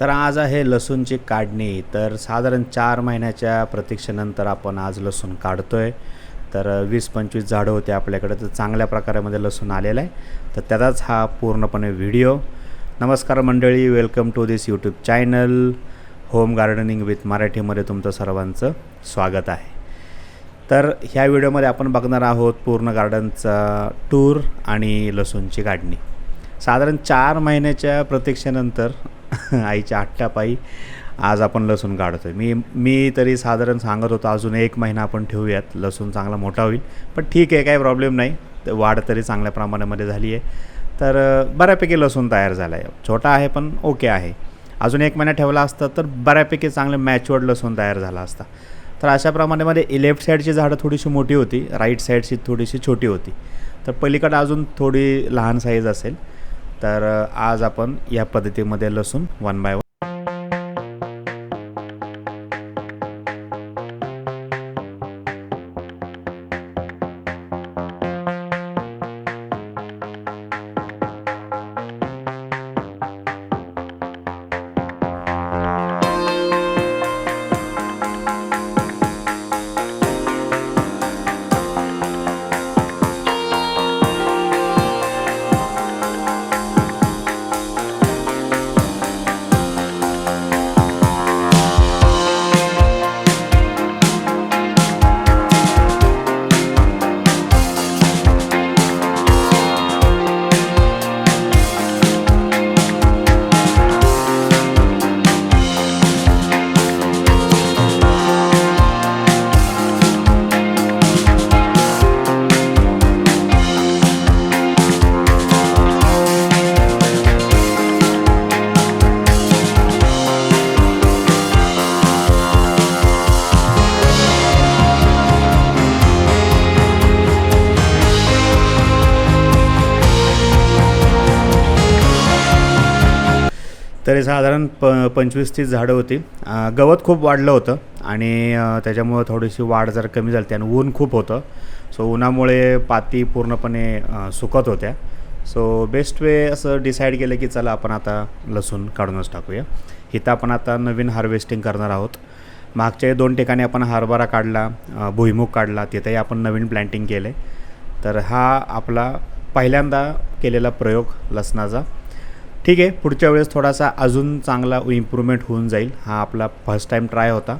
तर आज आहे लसूणची काढणी. तर साधारण चार महिन्याच्या प्रतीक्षेनंतर आपण आज लसूण काढतो आहे तर वीस पंचवीस झाडं होते आपल्याकडे तर चांगल्या प्रकारामध्ये लसूण आलेलं आहे. तर त्याचाच हा पूर्णपणे व्हिडिओ. नमस्कार मंडळी welcome to this YouTube channel home gardening with मराठीमध्ये तुमचं सर्वांचं स्वागत आहे. तर ह्या व्हिडिओमध्ये आपण बघणार आहोत पूर्ण गार्डनचा टूर आणि लसूणची काढणी. साधारण चार महिन्याच्या प्रतीक्षेनंतर आईच्या आट्टापायी आज आपण लसूण काढतो आहे मी मी तरी साधारण सांगत होतो अजून एक महिना आपण ठेवूयात. लसूण चांगला मोठा होईल. पण ठीक आहे काही प्रॉब्लेम नाही. तर वाढ तरी चांगल्या प्रमाणामध्ये झाली आहे. तर बऱ्यापैकी लसूण तयार झाला आहे छोटा आहे पण ओके आहे. अजून एक महिना ठेवला असता तर बऱ्यापैकी चांगलं मॅच्युअर्ड लसूण तयार झाला असता. तर अशा प्रमाणामध्ये लेफ्ट साईडची झाडं थोडीशी मोठी होती. राईट साईडची थोडीशी छोटी होती. तर पलीकडं अजून थोडी लहान साईज असेल. तर आज आपण या पद्धतीमध्ये लसूण वन बाय वन तरी साधारण प पंचवीस तीस झाडं होती. गवत खूप वाढलं होतं आणि त्याच्यामुळं थोडीशी वाढ जर कमी झाली आणि ऊन खूप होतं. सो उन्हामुळे पाती पूर्णपणे सुकत होत्या. सो बेस्ट वे असं डिसाईड केलं की चला आपण आता लसूण काढूनच टाकूया. इथं आपण आता नवीन हार्वेस्टिंग करणार आहोत. मागच्या दोन ठिकाणी आपण हरभरा काढला अ, भुईमुग काढला तिथेही आपण नवीन प्लॅन्टिंग केलं आहे तर हा आपला पहिल्यांदा केलेला प्रयोग लसणाचा. ठीक आहे पुढच्या वेळेस थोडासा अजून चांगला इम्प्रूव्हमेंट होऊन जाईल. हा आपला फर्स्ट टाईम ट्राय होता.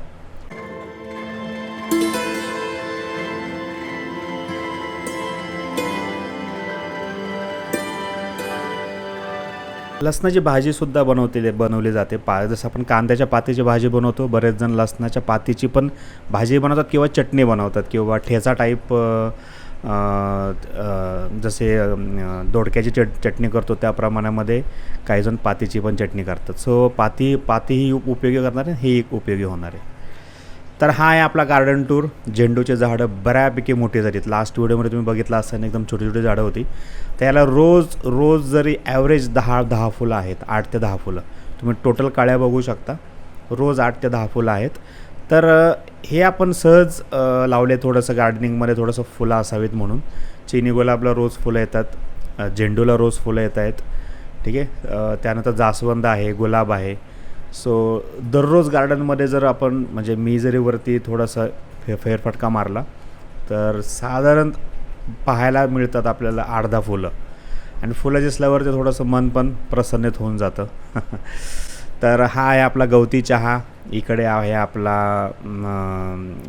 लसणाची भाजीसुद्धा बनवते बनवली जाते. पा जसं आपण कांद्याच्या पातीची भाजी बनवतो बरेच जण लसणाच्या पातीची पण भाजी बनवतात किंवा चटणी बनवतात किंवा ठेचा टाईप जसे दोडक्याची चट चटणी करतो त्या प्रमाणामध्ये काहीजण पातीची पण चटणी करतात. सो पाती पातीही उपयोगी करणार आहे हे एक उपयोगी होणार. आहे तर हा आहे आपला गार्डन टूर झेंडूचे झाडं बऱ्यापैकी मोठी झालीत. लास्ट व्हिडिओमध्ये तुम्ही बघितलं असताना एकदम छोटी छोटी झाडं होती. त्याला रोज रोज जरी ॲव्हरेज दहा दहा फुलं आहेत आठ ते दहा फुलं. तुम्ही टोटल काळ्या बघू शकता. रोज आठ ते दहा फुलं आहेत. तर हे आपण सहज लावले थोडंसं गार्डनिंगमध्ये थोडंसं फुलं असावीत म्हणून. चिनी गुलाबला रोज फुलं येतात झेंडूला रोज फुलं येत आहेत. ठीक आहे? त्यानंतर जास्वंद आहे गुलाब आहे. सो दररोज गार्डनमध्ये जर आपण म्हणजे मी जरी वरती थोडंसं फे फेरफटका मारला तर साधारण पाहायला मिळतात आपल्याला अर्धा फुलं. आणि फुलं दिसल्यावर ते थोडंसं मन पण प्रसन्नित होऊन जातं. तर हा आहे आपला गवती चहा. इकडे आहे आपला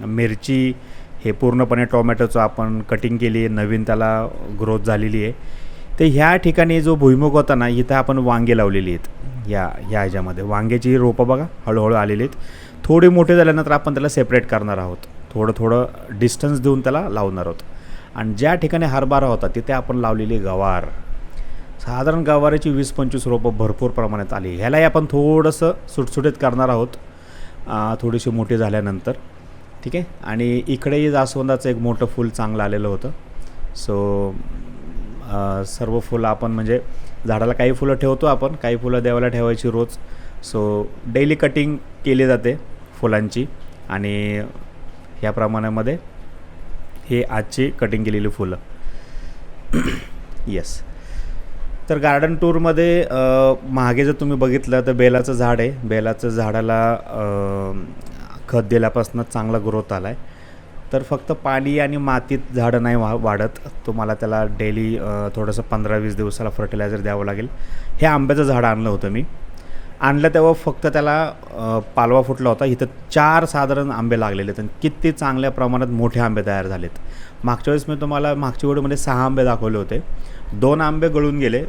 मिरची. हे पूर्णपणे टोमॅटोचं आपण कटिंग केली आहे. नवीन त्याला ग्रोथ झालेली आहे. तर ह्या ठिकाणी जो भुईमुग होता ना इथं आपण वांगे लावलेली आहेत. या या ह्याच्यामध्ये. वांग्याची रोपं बघा हळूहळू आलेली आहेत. थोडी मोठे झाल्यानंतर आपण त्याला सेपरेट करणार आहोत. थोडं थोडं डिस्टन्स देऊन त्याला लावणार आहोत. आणि ज्या ठिकाणी हरभरा होता तिथे आपण लावलेली गवार. साधारण गवारीची वीस पंचवीस रोपं भरपूर प्रमाणात आली. ह्यालाही आपण थोडंसं सुटसुटीत करणार आहोत. थोडीशी मोठी झाल्यानंतर. ठीक आहे? आणि इकडेही जास्वंदाचं एक मोठं फूल चांगलं आलेलं होतं. सो सर्व फुलं आपण म्हणजे झाडाला काही फुलं ठेवतो आपण काही फुलं देवाला ठेवायची रोज. सो डेली कटिंग केली जाते फुलांची. आणि ह्या प्रमाणामध्ये हे आजची कटिंग केलेली फुलं. येस तर गार्डन टूरमध्ये मागे जर तुम्ही बघितलं तर बेलाचं झाड आहे. बेलाचं झाडाला खत दिल्यापासून चांगला ग्रोथ आला आहे तर फक्त पाणी आणि मातीत झाडं नाही वा वाढत. तुम्हाला त्याला डेली थोडंसं पंधरा वीस दिवसाला फर्टिलायझर द्यावं लागेल. हे आंब्याचं झाड आणलं होतं मी. आणलं तेव्हा फक्त त्याला पालवा फुटला होता. इथं चार साधारण आंबे लागलेले आहेत आणि किती चांगल्या प्रमाणात मोठे आंबे तयार झालेत. मागच्या वेळेस मी तुम्हाला मागच्या व्हिडिओमध्ये सहा आंबे दाखवले होते. दोन आंबे गळून गेले.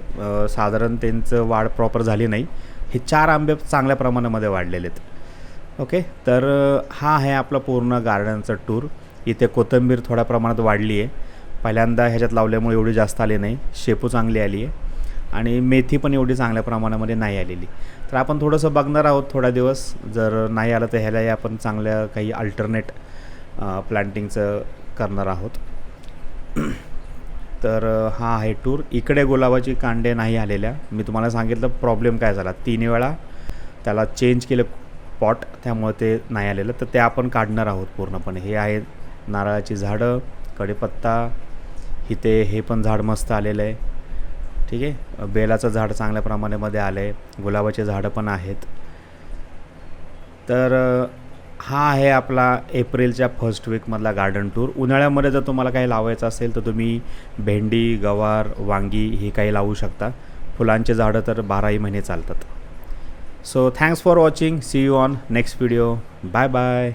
साधारण त्यांचं वाढ प्रॉपर झाली नाही. हे चार आंबे चांगल्या प्रमाणामध्ये वाढलेले आहेत. ओके? तर हा आहे आपला पूर्ण गार्डनचा टूर. इथे कोथिंबीर थोड्या प्रमाणात वाढली आहे. पहिल्यांदा ह्याच्यात लावल्यामुळे एवढी जास्त आली नाही. शेपू चांगली आली आहे. आणि मेथी पण एवढी चांगल्या प्रमाणामध्ये नाही आलेली. तर आपण थोडंसं बघणार आहोत थोडा दिवस. जर नाही आलं तर ह्यालाही आपण चांगल्या काही अल्टरनेट प्लांटिंगचं करणार आहोत. तर हा आहे टूर इकडे गुलाबाची कांडे नाही आलेल्या. मी तुम्हाला सांगितलं प्रॉब्लेम काय झाला. तीन वेळा त्याला चेंज केलं पॉट त्यामुळे ते नाही आलेलं. तर ते आपण काढणार आहोत पूर्णपणे. हे आहे नारळाची झाडं कढीपत्ता इथे हे पण झाड मस्त आलेलं आहे. ठीक आहे? बेलाचं झाड चांगल्या प्रमाणामध्ये आलं आहे गुलाबाचे झाडं पण आहेत. तर हा आहे आपला एप्रिलच्या फर्स्ट वीकमधला गार्डन टूर उन्हाळ्यामध्ये जर तुम्हाला काही लावायचं असेल तर तुम्ही भेंडी गवार वांगी ही काही लावू शकता. फुलांचे झाडं तर बाराही महिने चालतात. So thanks for watching see you on next video bye bye